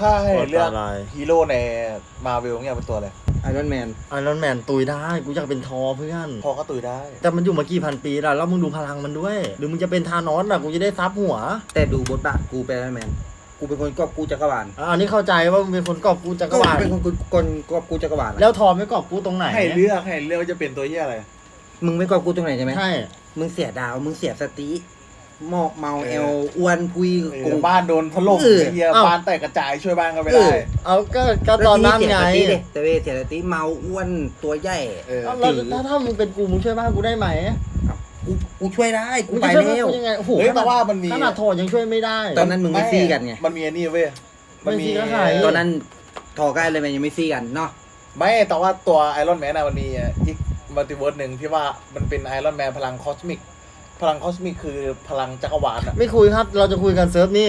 ถ้าให้เลือกตัวอะไรฮีโร่ในมาเวลเนี่ยเป็นตัวอะไรไอรอนแมนไอรอนแมนตุยได้กูอยากเป็นทอเพื่อน พอก็ตุยได้ แต่มันอยู่มากี่พันปีแล้วแล้วมึงดูพลังมันด้วย หรือมึงจะเป็นธานอสอะกูจะได้ซับหัวแต่ดูบทบาทกูเป็นไอรอนแมนกูเป็นคนกอบกูจักรวาลอะอันนี้เข้าใจว่ามึงเป็นคนกอบกูจักรวาลกูเป็นคนกูคนกอบกูจักรวาลอะแล้วทอไม่กอบกูตรงไหนให้เลือกให้เลือกว่าจะเป็นตัวเหี้ยอะไร มึงไม่กอบกูตรงไหนใช่ไหมใช่มึงเสียดาวมึงเสียสติ หมอกเมาเออเอลอ้วนพุยเอกูอบ้านโดนถล่มเออไอ้เหี้ยอ้าวบ้านแตกกระจายช่วยบ้านก็ไม่เอได้อเอาก็ก็ตอนนั้นไงแล้วทีเสียสติดิแต่เวยเสียสติเมาอ้วนตัวใหญ่เออเอาแล้วถ้าถ้ามึงเป็นกูมึงช่วยบ้านกูได้ไหมกูกูช่วยได้กูมึงไปจะช่วยแล้วบ้านกูยังไงโอ้โหเฮ้ยขแต่นาดว่ามันมีขนาดทอยังช่วยไม่ได้ ตอนนั้นมึงไม่ซี่กันไงมันมีอันนี้เว้ยมันมีไม่ซี่ก็ขายตอนนั้นทอกับไอรอนแมนยังไม่ซี่กันเนาะไม่แต่ว่าตัวไอรอนแมนนะมันมีอีกมัลติเวิร์สหนึ่งที่ว่ามันเป็นไอรอนแมนพลังคอสมิก พลังคอสมิกคือพลังจักรวาลอะ ไม่คุยครับ เราจะคุยกันเซิร์ฟนี่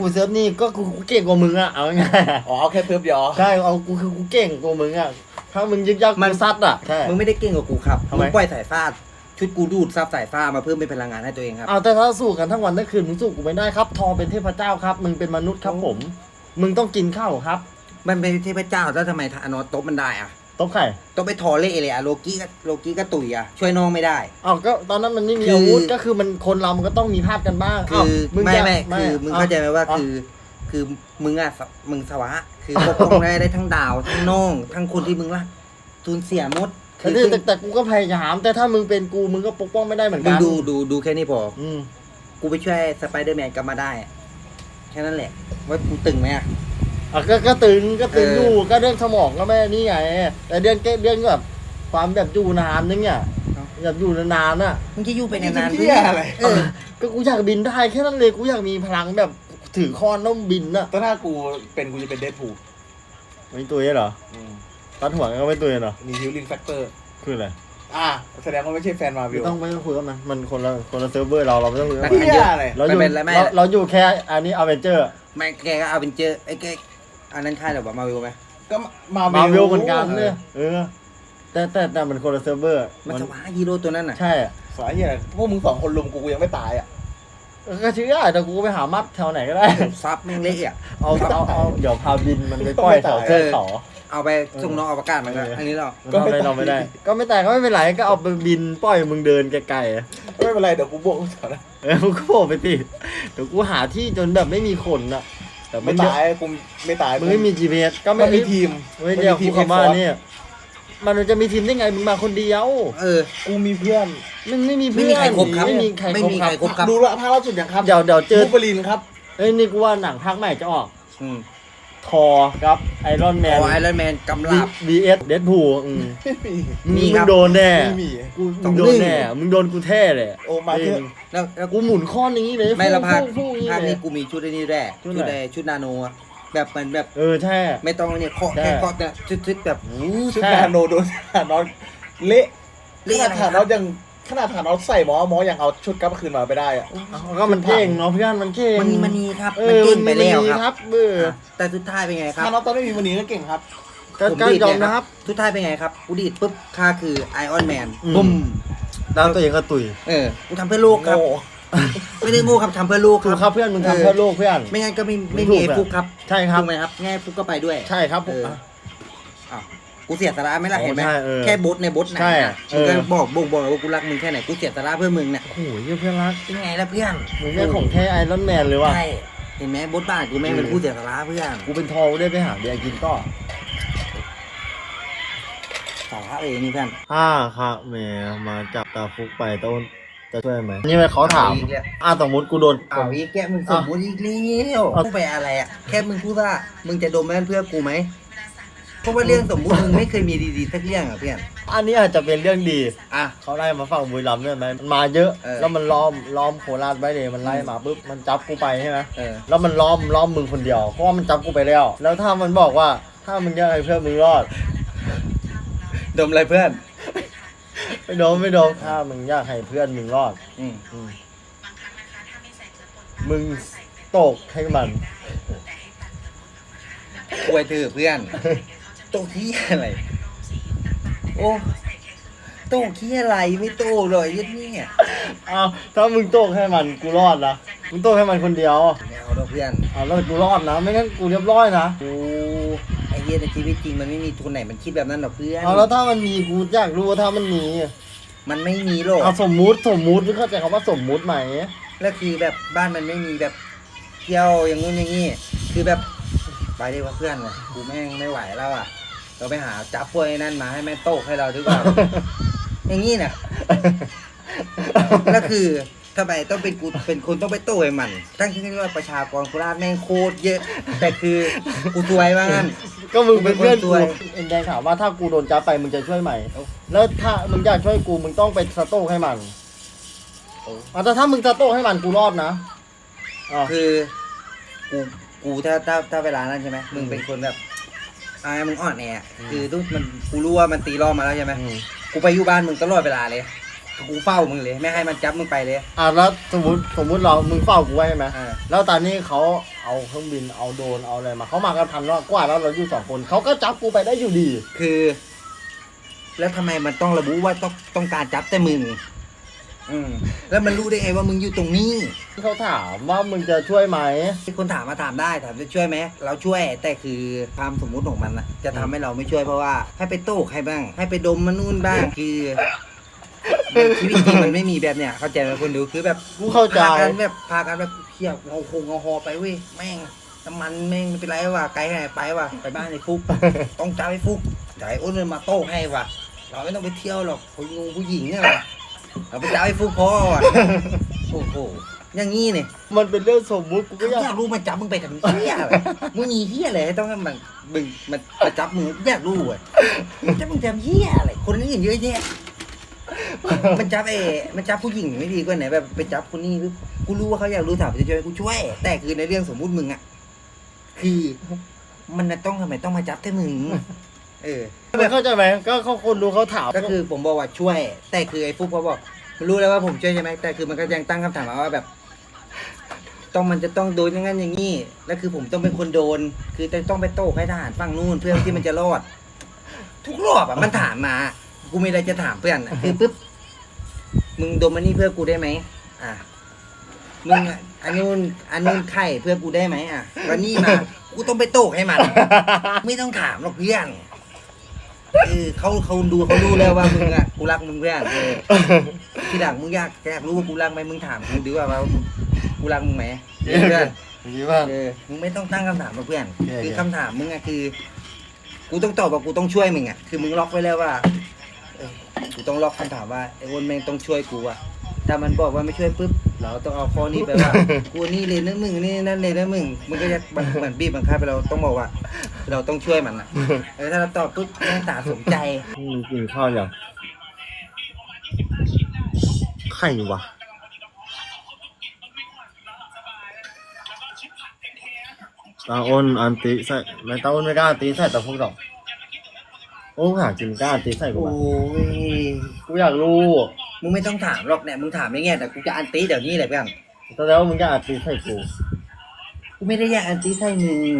คุยเซิร์ฟนี่ก็กูกูเก่งกว่ามึงอะเอาง่ายๆอ๋อเอาแค่เพิ่มเดียวใช่ เอากูคือกูเก่งกว่ามึงอะถ้ามึงยึกยักมันซัดอะใช่ มึงไม่ได้เก่งกว่ากูครับทำไม มึงปล่อยสายฟ้าชุดกูดูดซับสายฟ้ามาเพิ่มเป็นพลังงานให้ตัวเองครับ เอาแต่ถ้าสู้กันทั้งวันทั้งคืนมึงสู้กูไม่ได้ครับ ทอเป็นเทพเจ้าครับ มึงเป็นมนุษย์ครับผม มึงต้องกินข้าวครับ มันเป็นเทพเจ้าแล้วทำไมทานอสโตบมันได้อะ ต้มไข่ต้องไปทอเล่เลยอะโลกี้ก็โลกี้ก็ตุยอะช่วยน้องไม่ได้เอาก็ตอนนั้นมันไม่มีคืออาวุธก็คือมันคนเรามันก็ต้องมีพลาดกันบ้างคืเาอมึงไม่ จะไม่คือมึงเข้าใจไหมว่าเคือ คือมึงอะสมึงสวะ คือปกป้องได้ได้ทั้งดาวทั้งน้อง ทั้งคนที่มึงรักสูญเสียหมดแต่แต่แต่แต่กูก็พยายาม แต่ถ้ามึงเป็นกูมึงก็ปกป้องไม่ได้เหมือนมึกังนดูดูดูแค่นี้พอ อืมกูไปช่วยสไปเดอร์แมนกลับมาได้อะแค่นั้นแหละ ว่ากูตึงไหมอะ อะก็ก็ตึงก็ตึงเอออ อยู่ก็เรื่องสมองก็ไม่นี่ไงแต่เรื่องแค่เรื่องแบบความแบบอยู่นานนึงเนี่ยแบบอยู่นานๆน่ะ มึงจะอยู่ไปนานๆเหี้ยอะไร เออ ก็กูอยากบินได้แค่นั้นเลยกูอยากมีพลังแบบถือค้อนแล้วบินน่ะแต่ถ้ากูเป็นกูจะเป็นเดดพูลไม่ตัวเหรอตัดหัวก็ไม่ตัวเหรอมีฮิลลิ่งแฟกเตอร์ คืออะไรอะแสดงว่าไม่ใช่แฟนมาวิไม่วต้องไม่ต้องคุยกับมันมันคนละคนละเซิร์ฟเวอร์เราเราไม่ต้องคุยกับนัมันกเหี้ยอะไร เราอยู่ไม่เป็นไรไม่เราเราอยู่แค่อันนี้อเวนเจอร์ ไม่แกก็เอาเป็นเจอไอ้แก อันนั้นค่ายแบบว่ามาวิวไหม ก็มามาวิวเหมือนกันเนี่ยเออ แต่แต่แต่มันคนละเซิร์ฟเวอร์มันสวะฮีโร่ตัวนั้นน่ะ ใช่สายเหี้ยพวกมึงสองคนลุมกูกูยังไม่ตายอะเออก็เชื่อแต่กูไปหามัดแถวไหนก็ได้ ซับแม่งเละอะ เอาเอาเอาเดี๋ยวพาบินมันไปปล่อยแถวเทือกเขา เอาไปส่งน้องอวกาศมันก็เอออั อันนี้เรามันทำอะไรเราไม่ได้ ก็ไม่แต่ก็ไม่เป็นไรก็เอาไปบินปล่อยมึงเดินไกลๆอะไม่เป็นไรเดี๋ยวกูบวกกูสอนนะเออมึงก็โผล่ไปสิเดี๋ยวกูหาที่จนแบบไม่มีคนอะ แต่ไม่นเยอะตายกูไม่ตายมึงไม่มี GPS ก็ไม่มันมีทีมไม่เดียวกูคำว่าเนี่ย มันจะมีทีมได้ไงมึงมาคนเดียวเออ กูมีเพื่อนมึงไม่มีไม่เพื่อนมีใครครบครับไม่มีใครไม่ครบมีคใครรับครบครับดูละภาคล่าสุดยังครับเดี๋ยวเดี๋ยวเจอบูเบลินครับเอ้ยนี่กูว่าหนังภาคใหม่จะออกอืม ทอครับไอรอนแมพนอไอรอนแมนกำลับ vs เดดพูอืมไม่มีมีมึครังบโดนแน่ไม่มีกูสมึองงโดหนึ่นงแน่มึงโดนกูแท้เลยโอ้มาเถอะแล้วแล้วกูหมุนข้อนอย่างนี้เลยไม่ละภาคฟู่ๆๆอย่างภาคเลนี้ยกูมีชุดไอ้นี่แร่ชุชุดดอะไรไอ้ชุดนาโนอะแบบเหมือนแบบเออใช่ไม่ต้องเนี่ยเคาะใช่แค่เคาะเนี่ยชุดๆแบบหูชุดใช่นาโนโดนฐานอนเละเรียกขอะไรนาดฐานอนยัง ขนาดฐานอนใส่หมอหมอยังเอาชุดกลับคืนมาไปได้อะเอาก็มันเก่งเนาะเพื่อนมันเก่งมันมีมันนีครับเอมันอเก่งไปแล้วมันมีครับเบื่ออะแต่สุดท้ายเป็นไงครับฐานอนตอนไม่มีวันนี้ก็เก่งครับก็ผมก็ดีดยอมเนี่ยนะครับสุดท้ายเป็นไงครับกูดีดปุ๊บค่าคือไอออนแมนอืมบุ้มแล้วตัวเองก็ตุยเออกูทำเพื่อโลกครับโง่ไม่ได้โง่ครับทำเพื่อโลกถูกคครับรับเพื่อนมึงทำเพื่อโลกเพื่อน ไม่งั้นก็ไม่ไม่ถูมีกไอ้อะฟุกครับ ใช่ครับถูกไหมครับง่ายฟุกก็ไปด้วย ใช่ครับ กูเสียสาระไหม่ล่ะโอ้เห็นไหมใช่เออแค่บทในบทไหนใช่อะเอมึงอก็บอกบ่งบอกว่ากูรักมึงแค่ไหนกูเสียสาระเพื่อมึงเนี่ยโอ้โหเหี้ยเพื่อนรักยังไงล่ะเพื่อนมึงแม่งของแท้ไอรอนแมนเลยว่ะ ใช่เห็นไหมบทบาทกูแม่งเป็นผู้เสียสาระเพื่อนกูเป็นทอกูได้ไปหาเบียร์กินต่อสาระเองนี่เพื่อนถ้าครับแหมมาจับตาฟุกไปต้นจะช่วยไหมนี่มันเขาถามเออีกแล้วอะสมมติกูโดนเอาอีกแกมึงสมมติอีกแล้วอะกูไปอะไรอะแค่มึงพูดว่ามึงจะดมแม่นเพื่อกูไหม เพราะว่าเรื่องสมมุติมึงไม่เคยมีดีๆสักเรื่องอะเพื่อน อันนี้อาจจะเป็นเรื่องดี อะ เขาไล่มาฝั่งบุรีรัมย์ใช่ไหมมันมาเยอะ เออ แล้วมันล้อมล้อมโคราชไว้เลย มันไล่มาปุ๊บ มันจับกูไปใช่ไหมเออ แล้วมันล้อมล้อมมึงคนเดียว เพราะว่ามันจับกูไปแล้ว แล้วถ้ามันบอกว่า ถ้ามึงอยากให้เพื่อนมึงรอด ดมอะไรเพื่อน ไม่โดนไม่โดนถ้ามึงอยากให้เพื่อนมึงรอดอืมอืมมึงตกให้มัน อวยเธอเพื่อน โตขี้อะไร โอ้โตขี้อะไรไม่โตเลยยัดเนี่ยอ้าวถ้ามึงโตกให้มันกูรอดนะมึงโตกให้มันคนเดียวไม่เอาขอโทษเพื่อนอ่าแล้วกูรอดนะไม่งั้นกูเรียบร้อยนะกูไอ้เหี้ยในชีวิตจริงมันไม่มีคนไหนมันคิดแบบนั้นหรอกเพื่อนเอาแล้วถ้ามันมีกูอยากรู้ว่าถ้ามันมีมันไม่มีหรอกเอาสมมุติสมมุติมึงเข้าใจคำว่าสมมุติไหมแล้วคือแบบบ้านมันไม่มีแบบเที่ยวอย่างงู้นอย่างงี้คือแบบไปดีกว่าเพื่อนว่ะกูแม่งไม่ไหวแล้วอะ เราไปหาจับพวกไอ้นั่นมาให้แม่งโต๊กให้เราดีกว่า อย่างงี้น่ะ แล้วคือทำไมต้องเป็นกูเป็นคนต้องไปโต้ให้มัน ทั้งที่ว่าประชากรโคราชแม่งโคตรเยอะ แต่คือกูซวยว่างั้น ก็มึงเป็นเพื่อนกูกูเป็นคนซวยเอ็นแดงถามว่าถ้ากูโดนจับไปมึงจะช่วยไหมเอ้าแล้วถ้ามึงอยากช่วยกูมึงต้องไปสโต๊กให้มันเอาแต่ถ้ามึงสโต๊กให้มันกูรอดนะอะ คือ กูกูถ้าถ้าถ้าเวลานั้นใช่ไหมมึงเป็นคนแบบ อ่ามึงอ่อนแอคือทุกมันกูรู้ว่ามันตีรอบมาแล้วใช่ไหมอืมกูไปอยู่บ้านมึงตลอดเวลาเลยกูเฝ้ามึงเลย ไม่ให้มันจับมึงไปเลย อะแล้วสมมติสมมติเรามึงเฝ้ากูไว้ใช่ไหมอ่าแล้วตอนนี้เขาเอาเครื่องบินเอาโดรนเอาอะไรมาเขามากันพันรอบกว่าแล้วเราอยู่สองคนเขาก็จับกูไปได้อยู่ดี คือ แล้วทำไมมันต้องระบุว่าต้องต้องการจับแต่มึง อืมแล้วมันรู้ได้ไงว่ามึงอยู่ตรงนี้เขาถามว่ามึงจะช่วยไหม ที่คนถามมาถามได้ถามจะช่วยไหมเราช่วยแต่คือความสมมุติของมันนะจะทำให้เราไม่ช่วยเพราะว่าให้ไปโต้ใครบ้าง ให้ไปดมมันนู่นบ้างคือมันชีวิตจริงมันไม่มีแบบเนี้ยเข้าใจไหมคนดูคือแบบกูเข้าใจ พากันแบบพากันแบบเที่ยวเอาคงเอาหอไปเว้ยแม่งน้ำมันแม่งไม่เป็นไรว่ะไกลแค่ไหนไปว่ะไปบ้านไอ้ฟุก ต้องจ้าไอ้ฟุกเดี๋ยวไอ้อ้นมันมาโต้ให้ว่ะเราไม่ต้องไปเที่ยวหรอกผู้งผู้หญิงเนี่ยว่ะ เราไปจ้าไอ้ฟุกพอว่ะโอ้โหอย่างงี้เนี่ยมันเป็นเรื่องสมมุติกูก็ก็อยากอยากรู้มันจับมึงไปทำเหี้ยอะไรมึงมีเหี้ยอะไรต้องให้มันมึงมันมาจับมึงอยากรู้อะจับมึงทำเหี้ยอะไรคนอื่นเยอะแยะมันจับเอมันจับผู้หญิงไม่ดีกว่าไหนแบบไปจับคนนี้หรือกูรู้ว่าเขาอยากรู้ถามจะช่วยกูช่วย แต่คือในเรื่องสมมุติมึงอะคือ มันน่ะต้องทำไมต้องมาจับแต่มึง เออมึงเข้าใจไหมก็เขาคนดูเขาถามก็คือผมบอกว่าช่วย แต่คือไอ้ฟุกเขาบอกมันรู้แล้วว่าผมช่วยใช่ไหมแต่คือมันก็ยังตั้งคำถามมาว่าแบบ ต้องมันจะต้องโดนอย่างนั้นอย่างนี้แล้วคือผมต้องเป็นคนโดน คือจะต้องไปโต้ให้ทหารฝั่งนู่นเพื่อที่มันจะรอด ทุกรอบอะมันถามมา กูไม่ได้จะถามเพื่อนอะคือปุ๊บมึงโดนมันนี่เพื่อกูได้ไหมอะมึงอะอันนู้นอันนู้นไข่เพื่อกูได้ไหมอะวันนี้มากูต้องไปโต้ให้มัน ไม่ต้องถามหรอกเพื่อน เออเขาเขาดูเขารู้แล้วว่ามึงอะกูรักมึงเพื่อนเออทีหลังมึงอยากอยากรู้ว่ากูรักไหมมึงถามกูดีกว่าว่ากูรักมึงไหมเออเพื่อนอย่างนี้ว่า เออมึงไม่ต้องตั้งคำถามหรอกเพื่อนโอเค คือคำถามมึงอะคือ กูต้องตอบว่ากูต้องช่วยมึงอะคือมึงล็อกไว้แล้วว่าเออกูต้องล็อกคำถามว่าไอ้อ้วนแม่งต้องช่วยกูอะ ถ้ามันบอกว่าไม่ช่วยปุ๊บ เราต้องเอาข้อนี้ไปว่า กูนี่เลยนะมึงนี่นั่นเลยนะมึงมึงก็จะเหมือนบีบบังคับไปเราต้องบอกว่า เราต้องช่วยมันอะเออถ้าเราตอบปุ๊บแม่งตาสมใจมึงกินข้าวยังไข่วะตาอ้นอันติใส่ไม่ตาอ้นไม่กล้าอันติใส่แต่พวกดอกโอ้หากินกล้าอันติใส่กูโอ้วะยกูอยากรู้ มึงไม่ต้องถามหรอกเนี่ยมึงถามไม่แง่แต่กูจะอันตีเดี๋ยวนี้เลยเพื่อนแสดงว่ามึงจะอันติใส่กู กูไม่ได้อยากอันตีใส่มึง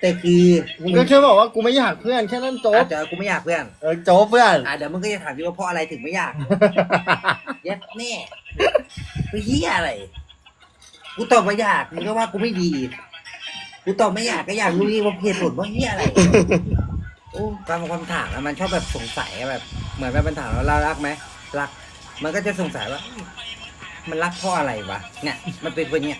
แต่คือมึงก็แค่บอกว่ากูไม่อยากเพื่อนแค่นั้นจอาบจจะกูไม่อยากเพื่อนเออจบเพื่อนอะเดี๋ยวมึงก็จะถามดิว่าเพราะอะไรถึงไม่อยากเย็ดแน่ไปเฮียอะไรกูตอบว่าอยากมึงก็ว่ากูไม่ดีกูตอบไม่อยากก็อยากรู้ที่ว่าเหตุผลว่าเฮียอะไรโอ้การคำถามอะมันชอบแบบสงสัยอะแบบ เหมือนแบบมันถามว่าเรารักไหมรัก มันก็จะสงสัยว่า มันรักเพราะอะไรวะเนี่ย มันเป็นคนเนี้ย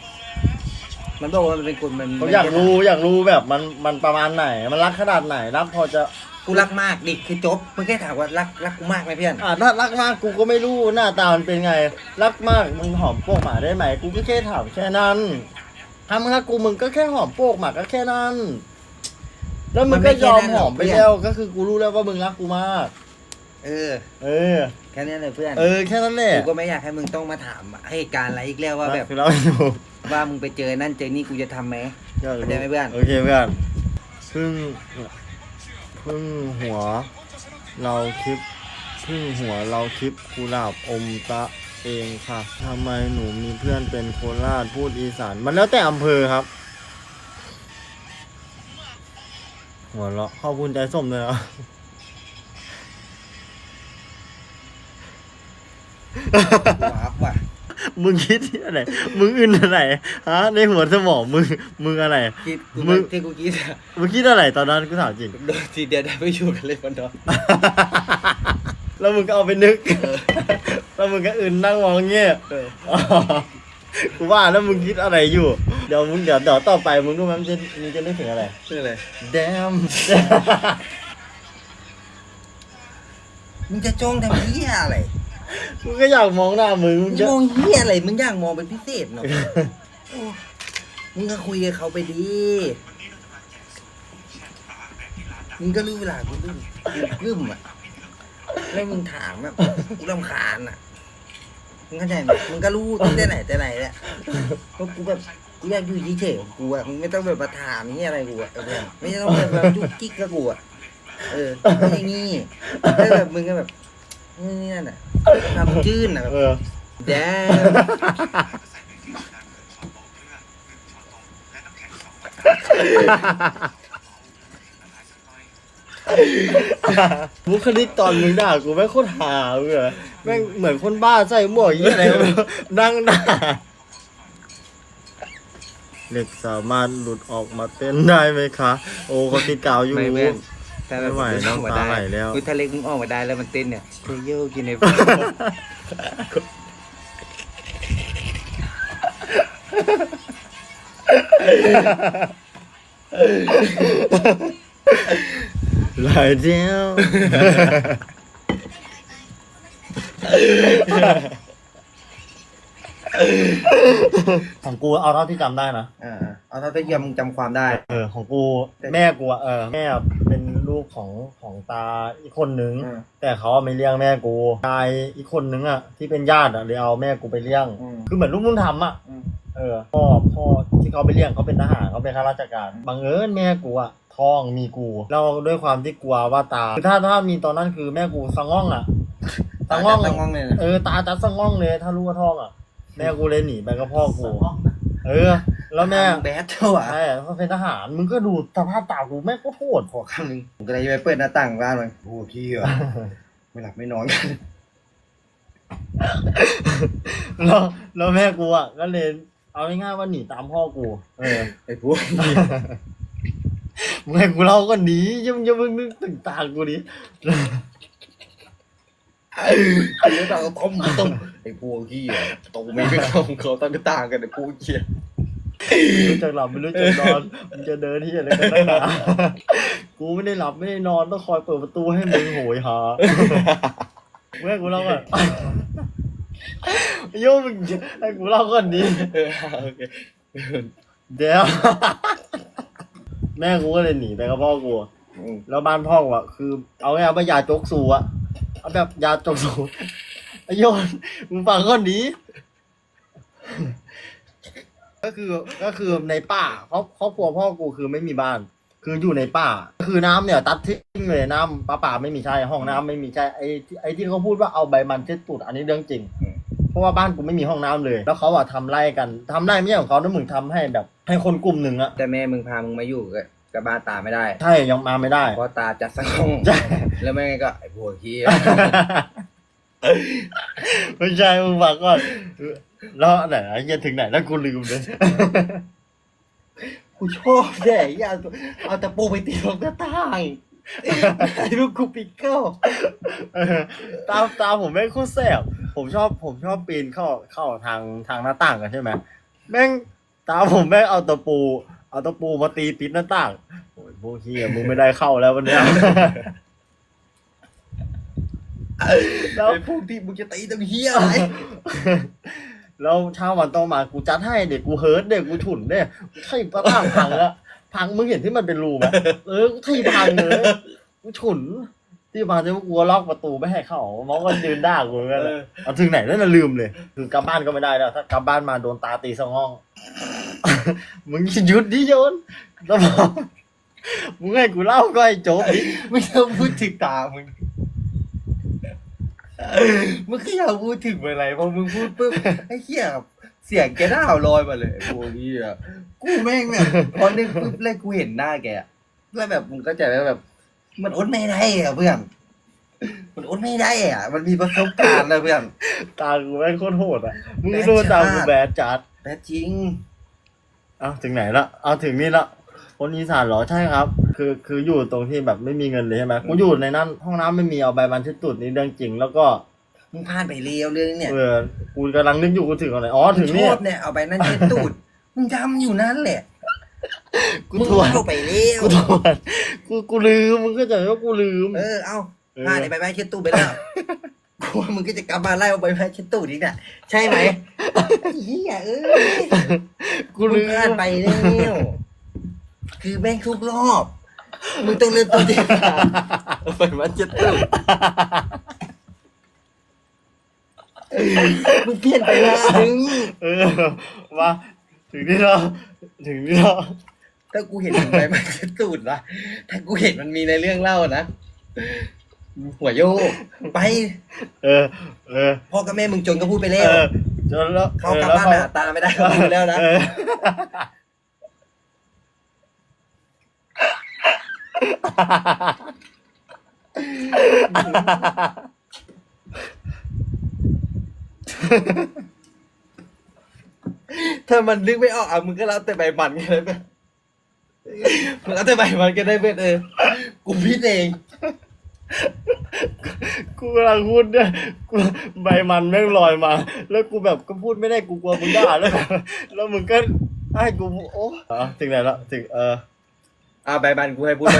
มันบอกว่ามันเป็นคนมันผมอยากรู้อยากรู้แบบมันมันประมาณไหน มันรักขนาดไหนรักพอจะกูรักมากดิคือจบมึงแค่ถามว่ารักรักกูมากไหมเพื่อนอ่าถ้ารักมากกูก็ไม่รู้หน้าตามันเป็นไง รักมากมึงหอมโปกหมาได้ไหมกูก็แค่ถามแค่นั้นถ้ามึงรักกูมึงก็แค่หอมโปกหมาก็แค่นั้น แล้วมึงก็ยอมหอมไปแล้วก็คือกูรู้แล้วว่ามึงรักกูมาก เออ เออแค่นี้เลยเพื่อนเออแค่นั้นแหละกูก็ไม่อยากให้มึงต้องมาถามเหตุการณ์อะไรอีกแล้วว่าแบบคือเราอยู่ว่ามึงไปเจอนั่นเจอนี่กูจะทำไหมเข้าใจไหมเพื่อนโอเคเพื่อนพึ่งพึ่งหัว เราคลิปพึ่งหัวเราคลิปกุหลาบอมตะเองค่ะทำไมหนูมีเพื่อนเป็นโคราชพูดอีสาน มันแล้วแต่อำเภอครับ หัวเราะขอบคุณใจส้มเลยอะ ว้าบว่ะมึงคิดที่อะไร มึงอึนอะไรฮะในหัวสมองมึง มึงอะไร คิดกูมึงที่กูคิดอะมึงคิดอะไรตอนนั้นกูถามจริง โดนทีเดียวได้ไม่อยู่กันเลยมันเนาะแล้วมึงก็เอาไปนึก แล้วมึงก็อึนนั่งมองเงี้ยเอออ๋อกูว่าแล้วมึงคิดอะไรอยู่ เดี๋ยวมึงเดี๋ยวเดี๋ยวต่อไปมึงรู้ไหมมึงจะมึงจะนึกถึงอะไร ชื่ออะไร damn มึงจะจ้องทำเหี้ยอะไร มึงก็อยากมองหน้ามึงมึงจะมองเหี้ยอะไรมึงอยากมองเป็นพิเศษเนาะโอ้มึงก็คุยกับเขาไปดี มึงก็รู้เวลากูรึมรึมอะแล้วมึงถามแบบกูรำคาญอะ มึงเข้าใจไหมมึงก็รู้ตั้งแต่ไหนแต่ไหนแหละเพราะกูแบบกูอยากอยู่เฉยๆของกูอะ มึงไม่ต้องแบบมาถามนี่อะไรกูอะเออเพื่อนไม่ต้องแบบมาจุกจิกกับกูอะ เออไม่อย่างงี้แล้วแบบมึงก็แบบ นี่นั่นอะทำจื้นอะแบบเออ แดมบุคลิกตอนมึงด่ากูแม่งโคตรหามึงเหรอแม่งเหมือนคนบ้าใส่หมวกยี่อะไรก็ไม่รู้นั่งด่าเหล็กสามารถหลุดออกมาเต้นได้ไหมคะ โอ้เขาติดกาวอยู่ ไม่เว้น ถ้าแบบไม่ไหวมึงออกมาน้ำตาไหลแล้วกูถ้าเล็กมึงออกมาได้แล้วมันเต้นเนี่ยเทโยกินในหลายเดียวของกูเอาเท่าที่จำได้นะ อ่าเอาเท่าที่ยมึงจำความได้ เออของกูแม่กูอะเออแม่ เป็นลูกของของตาอีกคนนึง อืม แต่เขาอะไม่เลี้ยงแม่กูตายอีกคนนึงอะที่เป็นญาติอะเลยเอาแม่กูไปเลี้ยง อืม คือเหมือนลูกบุญธรรมอะอืม เออพ่อพ่อที่เขาไปเลี้ยงเขาเป็นทหารเขาเป็นข้าราชการบังเอิญแม่กูอะท้องมีกูแล้วด้วยความที่กลัวว่าตาคือถ้าถ้ามีตอนนั้นคือแม่กูสะง่องอะสะง่องตั้งง่องเลยนะเออตาจัดสะง่องเลยถ้ารู้ว่าท้องอะแม่กูเลยหนีไปกับพ่อกู เออ แล้วแม่แบทเท่าอะใช่เขาเป็นทหารมึงก็ดูสภาพตากูแม่งก็โทษขอคำหนึ่งผมก็เลยจะไปเปิดหน้าต่างบ้านมันโอ้ขี้เหรอไม่หลับไม่นอนกันแล้วแล้วแม่กูอะก็เลยเอาง่ายๆว่าหนีตามพ่อกู เออไอ้พวกมึงให้กูเล่าก็หนียังยังมึงนึกถึงตากูดิไอ้เรื่องเราต้มต้มไอ้พวกขี้เหรอตรงไม่เป็นของเขาตั้งต่างกันไอ้พวกเชี่ยไม่ รู้จักหลับไม่รู้จักนอนมึงจะเดินที่อะไรกันนักหนากูไม่ได้หลับไม่ได้นอนต้องคอยเปิดประตูให้มึงโหยหามึงให้กูเล่าก่อนโยมมึงให้กูเล่าก่อนดิเออโอเคเดี๋ยวแม่กูก็เลยหนีไปกับพ่อกูอืมแล้วบ้านพ่อกูอะคือ เอาง่ายๆว่ายาจกสูอะเอาแบบยาจกสูไอโยนมึงฟังก่อนดี ก็คือก็คือในป่าครอบครอบครัวพ่อกูคือไม่มีบ้าน คืออยู่ในป่า คือน้ำเนี่ย ตัดทิ้งเลยน้ำประป่าไม่มีใช่ห้องน้ำไม่มีใช่ไอ้ที่ไอ้ที่เขาพูดว่าเอาใบมันเช็ดตูดอันนี้เรื่องจริงเพราะว่าบ้านกูไม่มีห้องน้ำเลย แล้วเขาอะทำไร่กันทำไร่ไม่ใช่ของเขานะมึงทำให้แบบ ให้คนกลุ่มหนึ่งอะแต่แม่มึงพามึงมาอยู่กับกับบ้านตาไม่ได้ ใช่ยังมาไม่ได้เพราะตาจัดสังห้องใช่ แล้วแม่ก็ไอ้พวกขี้ไม่ใช่มึงฟังก่อน แล้วไหนอะยังถึงไหนแล้วกูลืมเลยกูชอบแย่อย่าเอาตะปูไปตีลงหน้าต่างไอ้ลูกกูปิดเข้าเออตาตาผมแม่งโคตรแสบผมชอบผมชอบปีนเข้าเข้าทางทางหน้าต่างกันใช่ไหมแม่งตาผมแม่งเอาตะปู เอาตะปูมาตีปิดหน้าต่างโอ้ยพวกเฮียมึงไม่ได้เข้าแล้ววันเนี้ยแล้วไอ้พวกที่มึงจะตีตรงเฮียอะไร แล้วเช้าวันต่อมากูจัดให้เด็กกูเฮิร์ตเด็กกูฉุนเด็กไถ่ประต่างพังแล้วพังมึงเห็นที่มันเป็นรูไหมเออกูไถ่พังเลยกูฉุนที่พังจะกลัวล็อกประตูไม่ให้เข้าน้องก็ยืนด่ากูเหมือนกันแหละเอาถึงไหนแล้วน่ะลืมเลย คือกลับบ้านก็ไม่ได้แล้วถ้ากลับบ้านมาโดนตาตีสองห้องมึงหยุดดิโยนแล้วบอกมึงให้กูเล่าก็ให้จบดิไม่ต้องพูดถึงตามึง มึงก็อยากพูดถึงอะไรพอมึงพูดปุ๊บไอ้เหี้ยเสียงแกหน้าลอยมาเลยไอ้พวกเหี้ยกูแม่งแบบพอนึกปุ๊บเลยกูเห็นหน้าแกอะแล้วแบบมึงก็ใจแล้วแบบ มันอดไม่ได้อะเพื่อนมันอดไม่ได้อะ มันมีประสบการณ์เลยเพื่อนตากูแม่งโคตรโหดอะมึงแบดดูตากูจัดแบดจัดแต่จริงเอาถึงไหนละเอาถึงนี่ละคนอีสานเหรอใช่ครับ คือคืออยู่ตรงที่แบบไม่มีเงินเลยใช่ไหมกูอยู่ในนั้นห้องน้ำไม่มีเอาใบบันทึกตุดนี่เรื่องจริง แล้วก็มึงพลาดไปเร็วเรื่องเนี่ยเออกูกำลังนึกอยู่กูถึงอะไรอ๋อถึงชนี่อบเนี่ยเอาไปนั่นเช็ดตูดมึงจำอยู่นั่นแหละกูมึงทวนเข้าไปเร็วกูทวนกูกูลืมมึงก็จะว่ากูลืม เออเอาเออ พลาดไอ้ใบไม้เช็ดตูดไปแล้วกูว่ามึงก็จะกลับมาไล่เอาใบไม้เช็ดตูดอีกน่ะใช่ไหมไอ้เหี้ยเออกูมึลืงมพลาดไปเร็วคือแม่งทุกรอบ มึงต้องเริ่มต้นที่เอาใบไม้เช็ดตูดมึงเปลี่ยนไปแล้วมึงเออมาถึงนี่แล้วถึงนี่แล้วถ้ากูเห็นมันไปมันจะตูดนะถ้ากูเห็นมันมีในเรื่องเล่านะหัวโยกไป เออ เออพ่อกับแม่มึงจนก็พูดไปแล้เอวอจนแล้วเขากลับบ้านหาตาไม่ได้ก็พูดแล้วนะ เออ ถ้ามันนึกไม่ออกอะมึงก็แล้วแต่ใบมันกันเลยเพื่อนมึงเอาแต่ใบมันก็ได้เพื่อนเออกูพิดเอง กูกำลังพูดเนี่ยกูใบมันแม่งลอยมา แล้วกูแบบก็พูดไม่ได้กูกลัวมึงด่าแล้วแล้วมึงก็ให้กูโอ้อ๋อถึงไหนแล้วถึงเออ อ่าใบบันกูให้พูดไป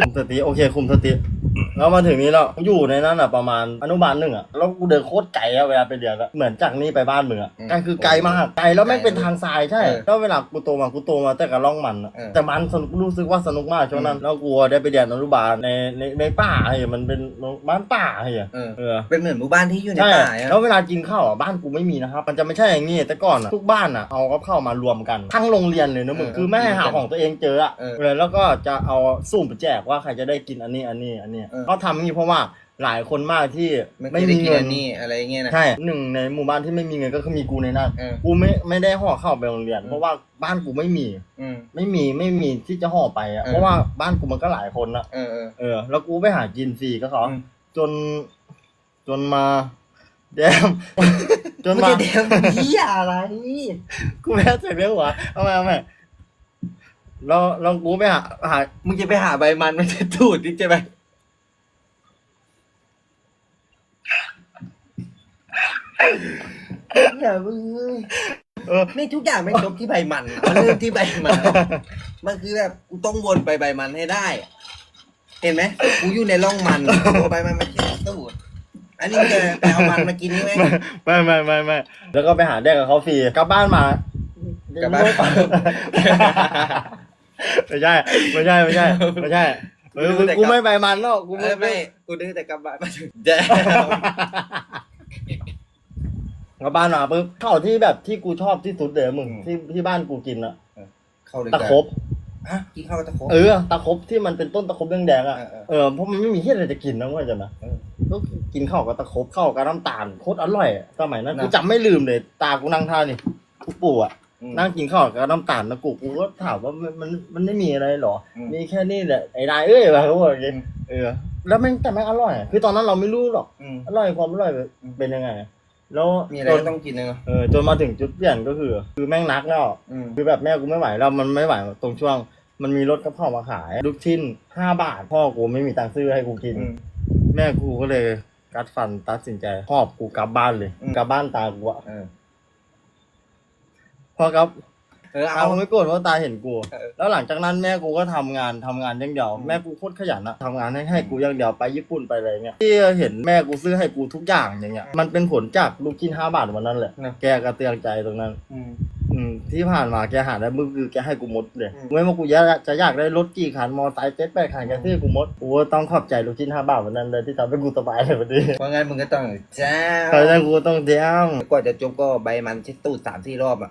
คุมสติโอเคคุมสติ แล้วมาถึงนี้แล้วอยู่ในนั้นอะประมาณอนุบาลหนึ่งอะแล้วกูเดินโคตรไกลอะเวลาไปเรียนอะเหมือนจากนี่ไปบ้านมึงอะไกลคือไกลมากไกลแล้วแม่งเป็นทางทรายใช่แล้วเวลากูโตมากูโตมาแต่กับล่องมันอะแต่มันสนุกรู้สึกว่าสนุกมากช่วงนั้นแล้วกูได้ไปเรียนอนุบาลในในในป่าไอ้มันเป็นบ้านป่าไอ้เออ เออ เป็นเหมือนหมู่บ้านที่อยู่ในใช่ป่าอะแล้วเวลากินข้าวอะบ้านกูไม่มีนะครับ มันจะไม่ใช่อย่างนี้แต่ก่อนอะทุกบ้านอะเอากับข้าวมารวมกันทั้งโรงเรียนเลยนะมึงคือไม่ให้หาของตัวเองเจออะเออแล้วก็จะเอาสุ่มไปแจกว่าใครจะได้กินอันนี้อันนี้อันนี้เขาทำอย่างนี้เพราะว่าหลายคนมากที่ไม่ไม่ได้มีกินเงิอันนนี้อะไรเงี้ยนะ ใช่หนึ่งในหมู่บ้านที่ไม่มีเงินก็คือมีกูในนั้นเออ กูไม่ไม่ได้ห่อข้าวไปโรงเรียนอืมเพราะว่าบ้านกูไม่มี อืม ไม่มีไม่มีที่จะห่อไปอะเออ เพราะว่าบ้านกูมันก็หลายคนนะเออเออ เออ แล้วกูไปหากินฟรีก็เขาอืม จน จนมาแดม จนมันมาจะเดี๋ยวเหี้ยอะไร กูแพ้เสร็จแล้วหัวเอามาเอามาเราเรากูไปหาหามึงจะไปหาใบมันมันจะตูดนี่ใช่ไหม อย่ามึงเออ ไม่ทุกอย่างไม่จบที่ใบมันมันเริ่มที่ใบมันมันคือแบบกูต้องวนไปใบมันให้ได้เห็นไหมกูอยู่ในร่องมันเอาใบมันมาเช็ดตูดอันนี้จะไปเอามันมากินนี่ไหม ไม่ไม่ไม่ไม่แล้วก็ไปหาแดกกับเขาฟรีกลับบ้านมากลับบ้าน ไม่ใช่ไม่ใช่ไม่ใช่ไม่ใช่เออกูไม่ไปมันแล้วกูเอไม่อไม่กูนึกแต่กลับบ้านมาถึงแดก ลับบ้านมาปุ๊บข้าวที่แบบที่กูชอบที่สุดเลยมึงอืม ที่ที่บ้านกูกินอะเข้าเลยตะครบฮะกินข้าวกับตะครบ เออตะครบที่มันเป็นต้นตะครบแดงๆอะเออเออ เออเพราะมันไม่มีที่อะไรจะกินนะว่าจะนะเออ ก็กินข้าวกับตะครบข้าวกับน้ำตาลโคตรอร่อยอะสมัยนั้นนะ กูจำไม่ลืมเลย ตากูนั่งท่านี่กูปู่อะอืม นั่งกินข้าวกับน้ำตาลนะกูกูก็ถามว่ามันมันมันไม่มีอะไรหรอ อืม มีแค่นี้แหละไอ้นายเอ้ยอะไรเขาบอกอย่างงี้เออ แล้วแม่งแต่แม่งอร่อยอะคือตอนนั้นเราไม่รู้หรอก อืม อร่อยความอร่อยเป็นยังไง แล้วมีอะไรจนก็ต้องกินเลยเนาะเออจนมาถึงจุดเปลี่ยนก็คือ คือแม่งนักแล้ว อืมคือแบบแม่กูไม่ไหวแล้วมันไม่ไหวตรงช่วง มันมีรถกระเพรามาขายลูกชิ้นห้าบาท พ่อกูไม่มีตังค์ซื้อให้กูกิน อืม แม่กูก็เลยกัดฟันตัดสินใจหอบกูกลับบ้านเลย อืม กลับบ้านตากูอะเออ พอครับ เออเอาเอาไม่โกรธเพราะตาเห็นกู เออ แล้วหลังจากนั้นแม่กูก็ทำงานทำงานอย่างเดียวอืมแม่กูโคตรขยันอะทำงานให้ให้กูอย่างเดียวไปญี่ปุ่นไปอะไรเงี้ยที่เห็นแม่กูซื้อให้กูทุกอย่างอย่างเงี้ยมันเป็นผลจากลูกชิ้นห้าบาทวันนั้นแหละนะ แกกระเตืองใจตรงนั้น อืม อืมที่ผ่านมาแกหาได้มึงคือแกให้กูหมดเลยอืม ไม่ว่ากูอยากจะอยากได้รถกี่คันมอไซค์เจ็ดแปดคันแกซื้อกูหมดกูก็ต้องขอบใจลูกชิ้นห้าบาทวันนั้นเลยที่ทำให้กูสบายเลยวันนี้เพราะงั้นมึงก็ต้องจ้าเพราะฉะนั้นกูต้องเดียมกว่าจะจบก็ใบมันเช็ดตูดสามสี่รอบอะ